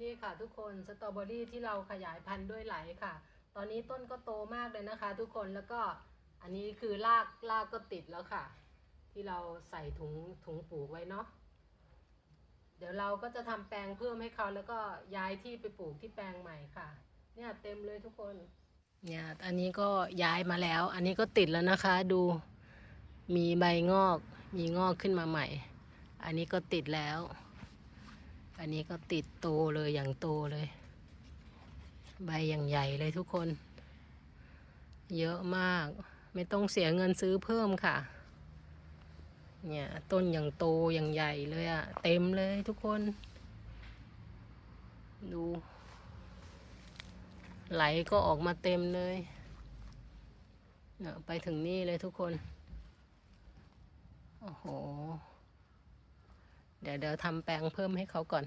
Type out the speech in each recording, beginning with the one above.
นี่ค่ะทุกคนสตรอเบอรี่ที่เราขยายพันธุ์ด้วยไหลค่ะ ตอนนี้ต้นก็โตมากเลยนะคะ ทุกคนแล้วก็อันนี้คือรากรากก็ติดแล้วค่ะ ที่เราใส่ถุงถุงปลูกไว้เนาะเดี๋ยวเราก็จะทำแปลงเพิ่มให้เขาแล้วก็ย้ายที่ไปปลูกที่แปลงใหม่ค่ะ เนี่ยเต็มเลยทุกคนเนี่ยอันนี้ก็ย้ายมาแล้ว อันนี้ก็ติดแล้วนะคะดูมีใบงอก มีงอกขึ้นมาใหม่ อันนี้ก็ติดแล้ว อันนี้ก็ติดโตเลยอย่างโตเลย ใบอย่างใหญ่เลยทุกคน เยอะมาก ไม่ต้องเสียเงินซื้อเพิ่มค่ะ เนี่ยต้นอย่างโตอย่างใหญ่เลยอะเต็มเลยทุกคน ดู ไหลก็ออกมาเต็มเลยเนี่ยไปถึงนี่เลยทุกคน โอ้โห เดี๋ยวเดี๋ยวทำแปลงเพิ่มให้เขาก่อน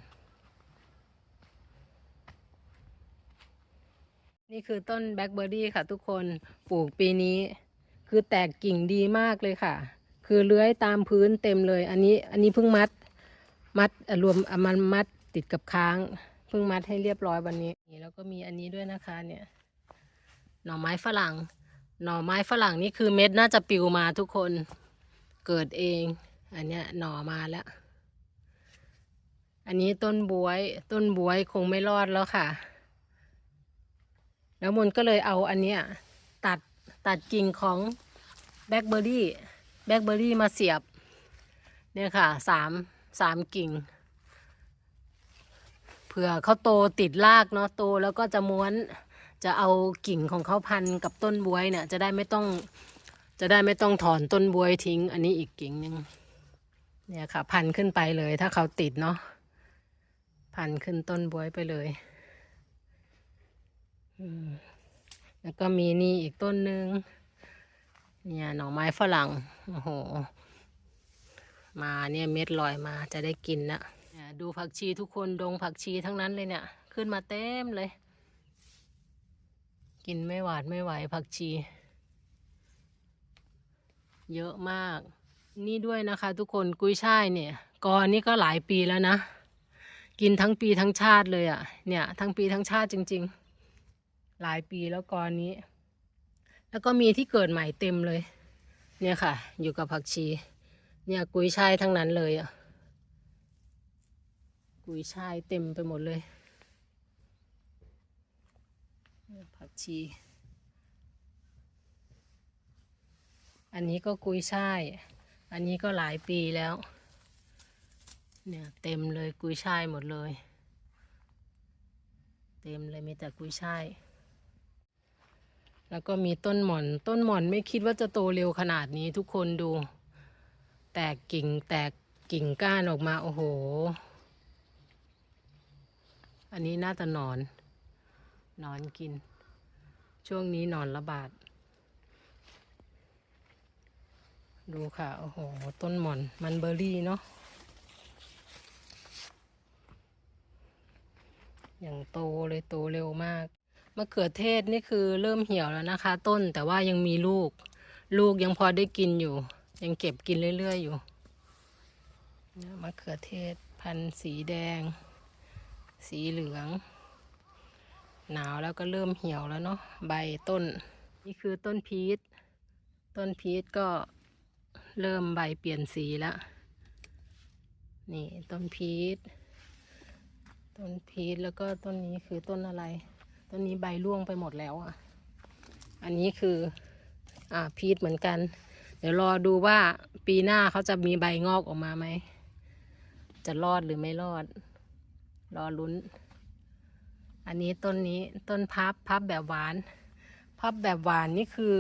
นี่คือต้นแบล็คเบอร์รี่ค่ะทุกคนปลูกปีนี้ คือแตกกิ่งดีมากเลยค่ะ คือเลื้อยตามพื้นเต็มเลย อันนี้อันนี้เพิ่งมัดมัดรวมมันมัดติดกับค้างเพิ่งมัดให้เรียบร้อยวันนี้นี่แล้วก็มีอันนี้ด้วยนะคะเนี่ย หน่อไม้ฝรั่ง หน่อไม้ฝรั่งนี่คือเม็ดน่าจะปลิวมาทุกคนเกิดเอง อันเนี้ยหน่อมาแล้ว อันนี้ต้นบวย ต้นบวยคงไม่รอดแล้วค่ะ แล้วมนก็เลยเอาอันเนี้ยตัดตัดกิ่งของแบล็คเบอร์รี่แบล็คเบอร์รี่มาเสียบ เนี่ยค่ะสามสามกิ่งเผื่อเขาโตติดรากเนาะโตแล้วก็จะม้วนจะเอากิ่งของเขาพันกับต้นบวยเนี่ย จะได้ไม่ต้องจะได้ไม่ต้องถอนต้นบวยทิ้ง อันนี้อีกกิ่งหนึ่งเนี่ยค่ะ พันขึ้นไปเลยถ้าเขาติดเนาะ พันขึ้นต้นบวยไปเลยแล้วก็มีนี่อีกต้นหนึ่งเนี่ยหน่อไม้ฝรั่งโอ้โห มาเนี่ยเม็ดลอยมาจะได้กินนะดูผักชีทุกคนดงผักชีทั้งนั้นเลยเนี่ย ขึ้นมาเต็มเลย กินไม่หวาดไม่ไหวผักชี เยอะมาก นี่ด้วยนะคะทุกคนกุ้ยช่ายเนี่ยกอนนี่ก็หลายปีแล้วนะ กินทั้งปีทั้งชาติเลยอะ่ะ เนี่ย ทั้งปีทั้งชาติจริง ๆ หลายปีแล้วกอนนี้ แล้วก็มีที่เกิดใหม่เต็มเลย เนี่ยค่ะ อยู่กับผักชี เนี่ยกุยช่ายทั้งนั้นเลยอะ่ะ กุยช่ายเต็มไปหมดเลยเนี่ยผักชี อันนี้ก็กุยช่าย อันนี้ก็หลายปีแล้ว เนี่ยเต็มเลยกุยช่ายหมดเลย เต็มเลยมีแต่กุยช่าย แล้วก็มีต้นหม่อน ต้นหม่อนไม่คิดว่าจะโตเร็วขนาดนี้ทุกคนดู แตกกิ่งแตกกิ่งก้านออกมาโอ้โห อันนี้น่าจะนอน นอนกิน ช่วงนี้นอนระบาด ดูค่ะ โอ้โห ต้นหม่อน มันเบอร์รี่เนาะ อย่างโตเลยโตเร็วมากมะเขือเทศนี่คือเริ่มเหี่ยวแล้วนะคะ ต้นแต่ว่ายังมีลูก ลูกยังพอได้กินอยู่ ยังเก็บกินเรื่อยๆอยู่มะเขือเทศพันธุ์สีแดง สีเหลือง หนาวแล้วก็เริ่มเหี่ยวแล้วเนาะใบต้น นี่คือต้นพีชต้นพีชก็เริ่มใบเปลี่ยนสีแล้ว นี่ต้นพีช ต้นพีชแล้วก็ต้นนี้คือต้นอะไร ต้นนี้ใบร่วงไปหมดแล้วอะ อันนี้คืออ่าพีชเหมือนกัน เดี๋ยวรอดูว่าปีหน้าเขาจะมีใบงอกออกมาไหม จะรอดหรือไม่รอด รอลุ้น อันนี้ต้นนี้ต้นพับพับแบบหวาน พับแบบหวานนี่คือ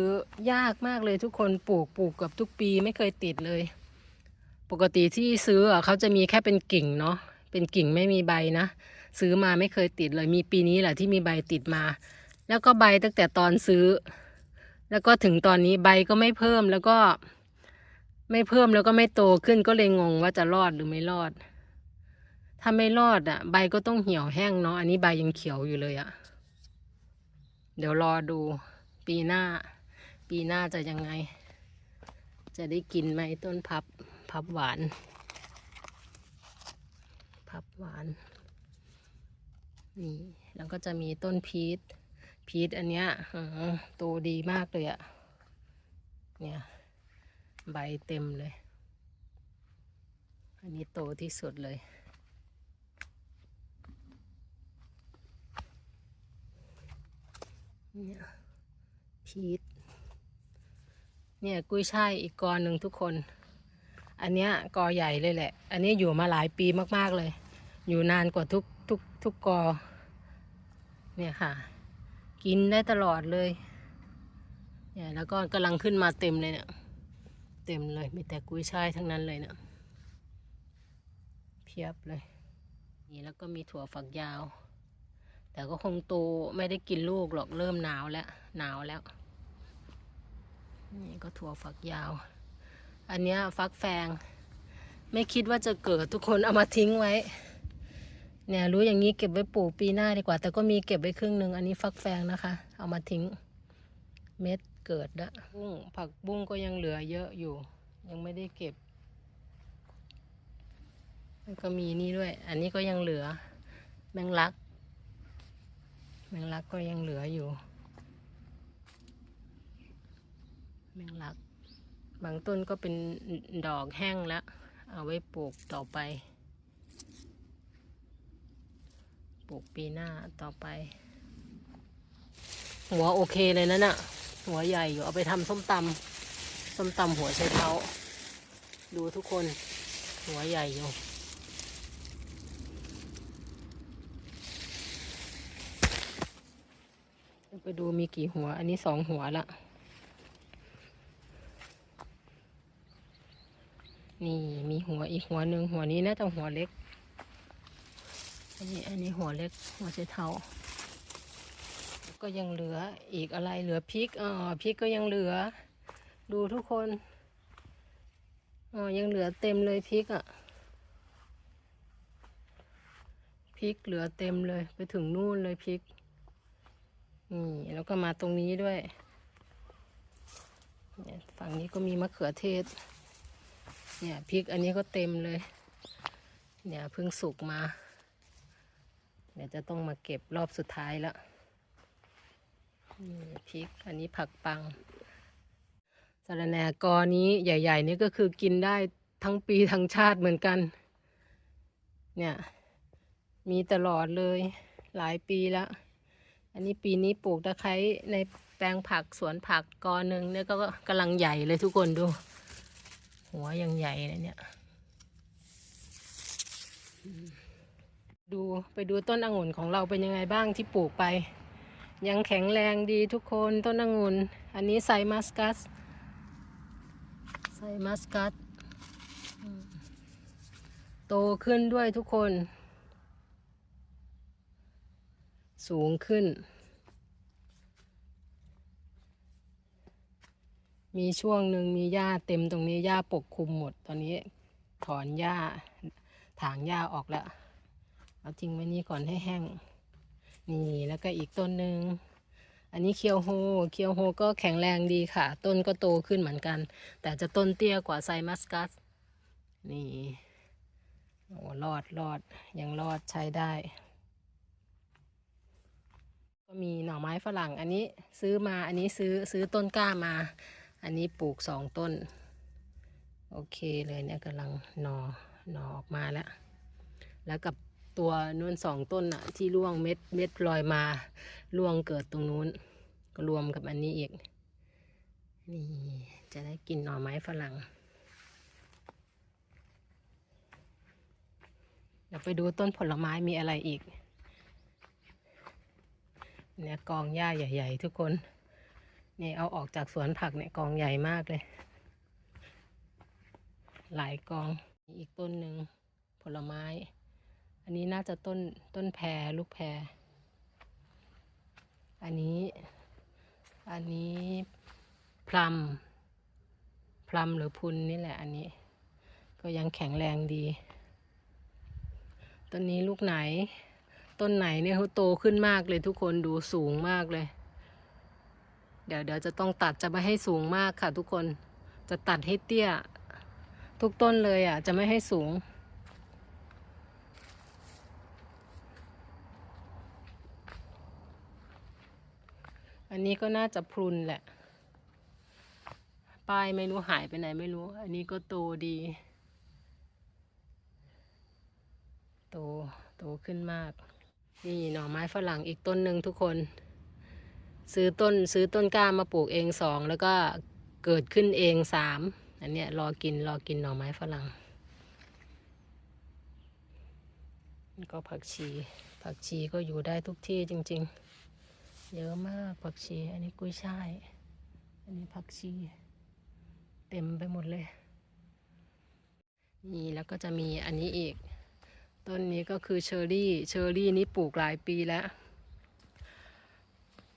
ยากมากเลยทุกคนปลูกปลูกเกับทุกปีไม่เคยติดเลย ปกติที่ซื้ออะเขาจะมีแค่เป็นกิ่งเนาะเป็นกิ่งไม่มีใบนะ ซื้อมาไม่เคยติดเลยมีปีนี้แหละที่มีใบติดมา แล้วก็ใบตั้งแต่ตอนซื้อ แล้วก็ถึงตอนนี้ใบก็ไม่เพิ่มแล้วก็ ไม่เพิ่มแล้วก็ไม่โตขึ้นก็เลยงงว่าจะรอดหรือไม่รอด ถ้าไม่รอดอะ ใบก็ต้องเหี่ยวแห้งเนาะอันนี้ใบยังเขียวอยู่เลยอะ เดี๋ยวรอดู ปีหน้า ปีหน้าจะยังไง จะได้กินไหมต้นพับพับหวาน พับหวาน นี่ แล้วก็จะมีต้นพีช พีชอันเนี้ยอืมโตดีมากเลยอะเนี่ย ใบเต็มเลย อันนี้โตที่สุดเลย เนี่ยพีชเนี่ยกุ้ยช่ายอีกกอหนึ่งทุกคน อันเนี้ยกอใหญ่เลยแหละ อันนี้อยู่มาหลายปีมากๆเลย อยู่นานกว่าทุกทุกทุกกอ เนี่ยค่ะ กินได้ตลอดเลย เนี่ยแล้วก็กำลังขึ้นมาเต็มเลยเนี่ย เต็มเลย มีแต่กุ้ยช่ายทั้งนั้นเลยเนี่ยเพียบเลย นี่แล้วก็มีถั่วฝักยาว แต่ก็คงโตไม่ได้กินลูกหรอกเริ่มหนาวแล้ว หนาวแล้ว นี่ก็ถั่วฝักยาว อันนี้ฟักแฟง ไม่คิดว่าจะเกิดทุกคนเอามาทิ้งไว้ เนี่ยรู้อย่างนี้เก็บไว้ปลูกปีหน้าดีกว่า แต่ก็มีเก็บไว้ครึ่งหนึ่งอันนี้ฟักแฟงนะคะ เอามาทิ้งเม็ดเกิดละบุ้งผักบุ้งก็ยังเหลือเยอะอยู่ ยังไม่ได้เก็บแล้วก็มีนี่ด้วย อันนี้ก็ยังเหลือ แมงลัก แมงลักก็ยังเหลืออยู่ แมงลัก บางต้นก็เป็นดอกแห้งแล้ว เอาไว้ปลูกต่อไป ปลูกปีหน้าต่อไป หัวโอเคเลยนะน่ะ หัวใหญ่อยู่เอาไปทำส้มตำส้มตำหัวไชเท้า ดูทุกคน หัวใหญ่อยู่ไปดูมีกี่หัว อันนี้สองหัวละ นี่มีหัวอีกหัวหนึ่งหัวนี้น่าจะหัวเล็ก อันนี้อันนี้หัวเล็กหัวไชเทาก็ยังเหลืออีกอะไรเหลือพริกอ๋อพริกก็ยังเหลือ ดูทุกคนอ๋อยังเหลือเต็มเลยพริกอะ่ะพริกเหลือเต็มเลยไปถึงนู่นเลยพริกนี่แล้วก็มาตรงนี้ด้วยเนี่ยฝั่งนี้ก็มีมะเขือเทศ เนี่ยพริกอันนี้ก็เต็มเลย เนี่ยเพิ่งสุกมา เดี๋ยวจะต้องมาเก็บรอบสุดท้ายแล้วนี่พริก อันนี้ผักปังสารแหนกอนี้ใหญ่ ๆ นี่ก็คือกินได้ทั้งปีทั้งชาติเหมือนกัน เนี่ย มีตลอดเลยหลายปีแล้ว อันนี้ปีนี้ปลูกตะไคร้ในแปลงผักสวนผักกอหนึ่งเนี่ยก็กำลังใหญ่เลยทุกคนดู หัวยังใหญ่เลยเนี่ย ดูไปดูต้นองุ่นของเราเป็นยังไงบ้างที่ปลูกไป ยังแข็งแรงดีทุกคนต้นองุ่นอันนี้ไซมัสกัสไซมัสกัสโตขึ้นด้วยทุกคน สูงขึ้น มีช่วงหนึ่งมีหญ้าเต็มตรงนี้หญ้าปกคลุมหมด ตอนนี้ถอนหญ้าถางหญ้าออกแล้ว เอาทิ้งไว้นี่ก่อนให้แห้ง นี่แล้วก็อีกต้นหนึ่งอันนี้เคียวโฮ เคียวโฮก็แข็งแรงดีค่ะ ต้นก็โตขึ้นเหมือนกัน แต่จะต้นเตี้ยกว่าไซมัสกัส นี่โอ้รอดรอดยังรอดใช้ได้ ก็มีหน่อไม้ฝรั่ง อันนี้ซื้อมา อันนี้ซื้อซื้อต้นกล้ามา อันนี้ปลูกสองต้น โอเคเลยเนี่ยกำลังหนอหนอออกมาแล้ว แล้วกับ ตัวนู้นสองต้นอะที่ร่วงเม็ดเม็ดลอยมาร่วงเกิดตรงนู้นก็รวมกับอันนี้อีก นี่จะได้กินหน่อไม้ฝรั่งเดี๋ยวไปดูต้นผลไม้มีอะไรอีก เนี่ยกองหญ้าใหญ่ ๆ ทุกคนนี่เอาออกจากสวนผักเนี่ยกองใหญ่มากเลย หลายกองอีกต้นหนึ่งผลไม้ อันนี้น่าจะต้นต้นแพรลูกแพร อันนี้ อันนี้พลัมพลัมหรือพุนนี่แหละ อันนี้ ก็ยังแข็งแรงดี ต้นนี้ลูกไหน ต้นไหนเนี่ยเขาโตขึ้นมากเลยทุกคนดูสูงมากเลย เดี๋ยวเดี๋ยวจะต้องตัดจะไม่ให้สูงมากค่ะทุกคน จะตัดให้เตี้ย ทุกต้นเลยอะ จะไม่ให้สูง อันนี้ก็น่าจะพรุนแหละ ป้ายไม่รู้หายไปไหนไม่รู้ อันนี้ก็โตดี โต โตขึ้นมาก นี่หน่อไม้ฝรั่งอีกต้นหนึ่งทุกคน ซื้อต้นซื้อต้นกล้ามาปลูกเองสองแล้วก็เกิดขึ้นเองสามอันเนี้ยรอกินรอกินหน่อไม้ฝรั่งก็ผักชี ผักชีก็อยู่ได้ทุกที่จริง ๆ เยอะมากผักชี อันนี้กุ้ยช่าย อันนี้ผักชี เต็มไปหมดเลย นี่แล้วก็จะมีอันนี้อีก ต้นนี้ก็คือเชอร์รี่ เชอร์รี่นี้ปลูกหลายปีแล้ว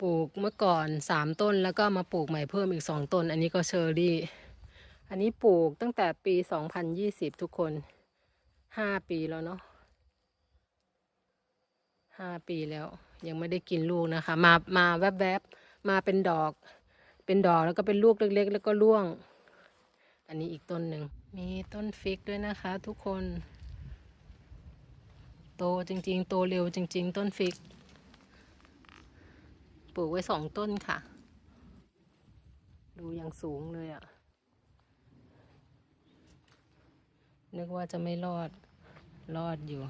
ปลูกเมื่อก่อนสามต้นแล้วก็มาปลูกใหม่เพิ่มอีกสองต้น อันนี้ก็เชอร์รี่ อันนี้ปลูกตั้งแต่ปีสองพันยี่สิบทุกคนห้าปีแล้วเนาะห้าปีแล้ว ยังไม่ได้กินลูกนะคะ มามาแวบๆมาเป็นดอก เป็นดอกแล้วก็เป็นลูกเล็ก ๆ แล้วก็ร่วง อันนี้อีกต้นหนึ่งมีต้นฟิกด้วยนะคะ ทุกคน โตจริง ๆ โตเร็วจริง ๆ ต้นฟิก ปลูกไว้สองต้นค่ะ ดูอย่างสูงเลยอะ่ะนึกว่าจะไม่รอดรอดอยู่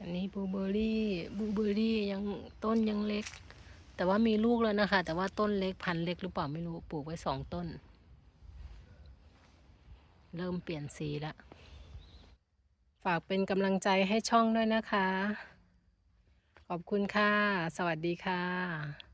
อันนี้บลูเบอร์รี่บลูเบอร์รี่ยังต้นยังเล็ก แต่ว่ามีลูกแล้วนะคะ แต่ว่าต้นเล็กพันเล็กหรือเปล่าไม่รู้ปลูกไว้สองต้น เริ่มเปลี่ยนสีแล้วฝากเป็นกำลังใจให้ช่องด้วยนะคะ ขอบคุณค่ะ สวัสดีค่ะ